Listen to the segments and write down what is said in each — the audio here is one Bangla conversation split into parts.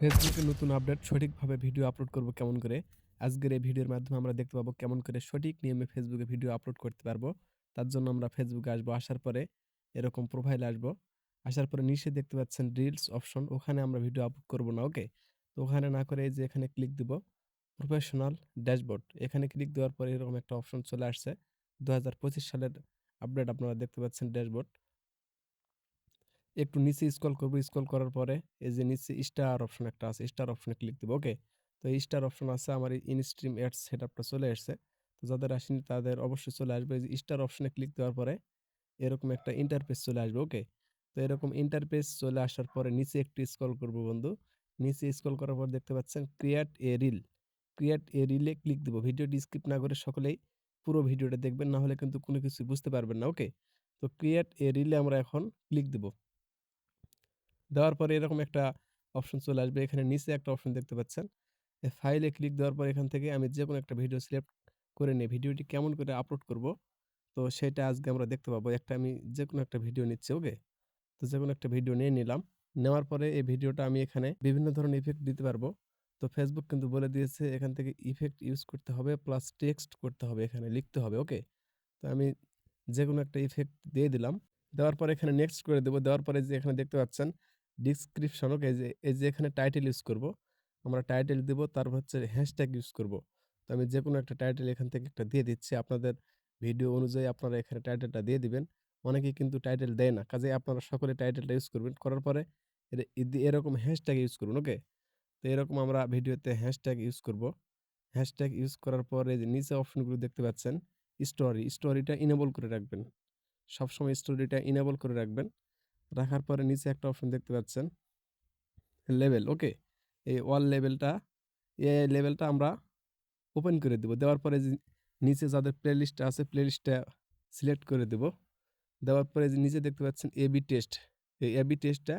ফেসবুকে নতুন আপডেট, সঠিকভাবে ভিডিও আপলোড করব কেমন করে? আজকের এই ভিডিওর মাধ্যমে আমরা দেখতে পাবো কেমন করে সঠিক নিয়মে ফেসবুকে ভিডিও আপলোড করতে পারব। তার জন্য আমরা ফেসবুকে আসব, আসার পরে এরকম প্রোফাইল আসব। আসার পরে নিচে দেখতে পাচ্ছেন রিলস অপশন ওখানে আমরা ভিডিও আপলোড করব না ওকে তো ওখানে না করে এই যে এখানে ক্লিক দিব প্রফেশনাল ড্যাশবোর্ড এখানে ক্লিক দেওয়ার পরে এরকম একটা অপশন চলে আসছে। দু হাজার পঁচিশ সালের আপডেট আপনারা দেখতে পাচ্ছেন ড্যাশবোর্ড একটু নিচে স্ক্রল করব স্ক্রল করার পরে এই যে নিচে স্টার অপশন একটা আছে স্টার অপশনে ক্লিক দেবো ওকে তো এই স্টার অপশন আছে আমার ইনস্ট্রিম অ্যাডস সেটআপটা চলে এসেছে। তো যাদের আসেনি তাদের অবশ্যই চলে আসবে। এই যে স্টার অপশনে ক্লিক দেওয়ার পরে এরকম একটা ইন্টারপেজ চলে আসবে ওকে তো এরকম ইন্টারপেজ চলে আসার পরে নিচে একটু স্ক্রল করব বন্ধু। নিচে স্ক্রল করার পর দেখতে পাচ্ছেন create a reel create a relay click দেবো ভিডিওটি স্কিপ না করে সকলেই পুরো ভিডিওটা দেখবেন, না হলে কিন্তু কোনো কিছু বুঝতে পারবেন না ওকে তো ক্রিয়েট এ রিলে আমরা এখন ক্লিক দেবো। দেওয়ার পরে এরকম একটা অপশন চলে আসবে। এখানে নিচে একটা অপশন দেখতে পাচ্ছেন। ফাইলে ক্লিক দেওয়ার পর এখান থেকে আমি যে কোনো একটা ভিডিও সিলেক্ট করে নিই ভিডিওটি কেমন করে আপলোড করব, তো সেটা আজকে আমরা দেখতে পাবো। একটা আমি যে কোনো একটা ভিডিও নিচ্ছি ওকে তো যে কোনো একটা ভিডিও নিয়ে নিলাম। নেওয়ার পরে এই ভিডিওটা আমি এখানে বিভিন্ন ধরনের ইফেক্ট দিতে পারব। তো ফেসবুক কিন্তু বলে দিয়েছে এখান থেকে ইফেক্ট ইউজ করতে হবে প্লাস টেক্সট করতে হবে, এখানে লিখতে হবে ওকে তো আমি যে কোনো একটা ইফেক্ট দিয়ে দিলাম। দেওয়ার পরে এখানে নেক্সট করে দেবো। দেওয়ার পরে যে এখানে দেখতে পাচ্ছেন ডিসক্রিপশন ওকে যে, এই যে, এখানে টাইটেল ইউজ করব, আমরা টাইটেল দেবো, তারপর হচ্ছে হ্যাশট্যাগ ইউজ করব। তো আমি যে কোনো একটা টাইটেল এখান থেকে একটা দিয়ে দিচ্ছি, আপনাদের ভিডিও অনুযায়ী আপনারা এখানে টাইটেলটা দিয়ে দিবেন। অনেকেই কিন্তু টাইটেল দেয় না কাজে আপনারা সকলে টাইটেলটা ইউজ করবেন, করার পরে এরকম হ্যাশট্যাগ ইউজ করুন ওকে তো এরকম আমরা ভিডিওতে হ্যাশট্যাগ ইউজ করব। হ্যাশট্যাগ ইউজ করার পরে যে, নিচে অপশনগুলো দেখতে পাচ্ছেন স্টোরি স্টোরিটা ইনেবল করে রাখবেন। সবসময় স্টোরিটা ইনেবল করে রাখবেন। রাখার পরে নিচে একটা অপশন দেখতে পাচ্ছেন। লেভেল ওকে এই ওয়াল লেভেলটা এই লেভেলটা আমরা ওপেন করে দেব। দেওয়ার পরে নিচে যাদের প্লেলিস্ট আছে প্লেলিস্টটা সিলেক্ট করে দেব। দেওয়ার পরে যে নিচে দেখতে পাচ্ছেন এবি টেস্ট এই এবি টেস্টটা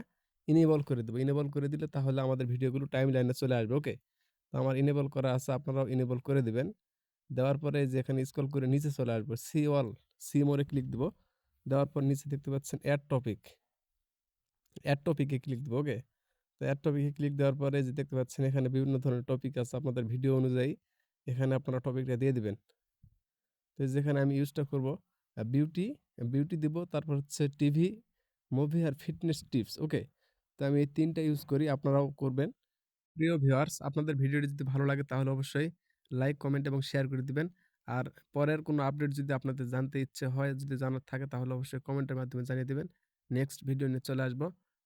ইনেবল করে দেবো। ইনেবল করে দিলে তাহলে আমাদের ভিডিওগুলো টাইম লাইনে চলে আসবে ওকে তো আমার ইনেবল করা আছে, আপনারাও ইনেবল করে দেবেন। দেওয়ার পরে যে এখানে স্কল করে নিচে চলে আসব। সি ওয়াল সি মোড়ে ক্লিক দেবো। দেওয়ার পর নিচে দেখতে পাচ্ছেন অ্যাড টপিক অ্যাড টপিকে ক্লিক দেবো ওকে তো অ্যাড টপিকে ক্লিক দেওয়ার পরে যে দেখতে পাচ্ছেন, এখানে বিভিন্ন ধরনের টপিক আছে আপনাদের ভিডিও অনুযায়ী। এখানে আপনারা টপিকটা দিয়ে দিবেন। তো যেখানে আমি ইউজটা করব বিউটি বিউটি দিব, তারপর হচ্ছে টিভি মুভি আর ফিটনেস টিপস ওকে তো আমি এই তিনটা ইউজ করি, আপনারাও করবেন। প্রিয় ভিউয়ার্স আপনাদের ভিডিওটি যদি ভালো লাগে, তাহলে অবশ্যই লাইক কমেন্ট এবং শেয়ার করে দিবেন। আর পরের কোনো আপডেট যদি আপনাদের জানতে ইচ্ছে হয়, যদি জানার থাকে, তাহলে অবশ্যই কমেন্টের মাধ্যমে জানিয়ে দেবেন। নেক্সট ভিডিও নিয়ে চলে আসব।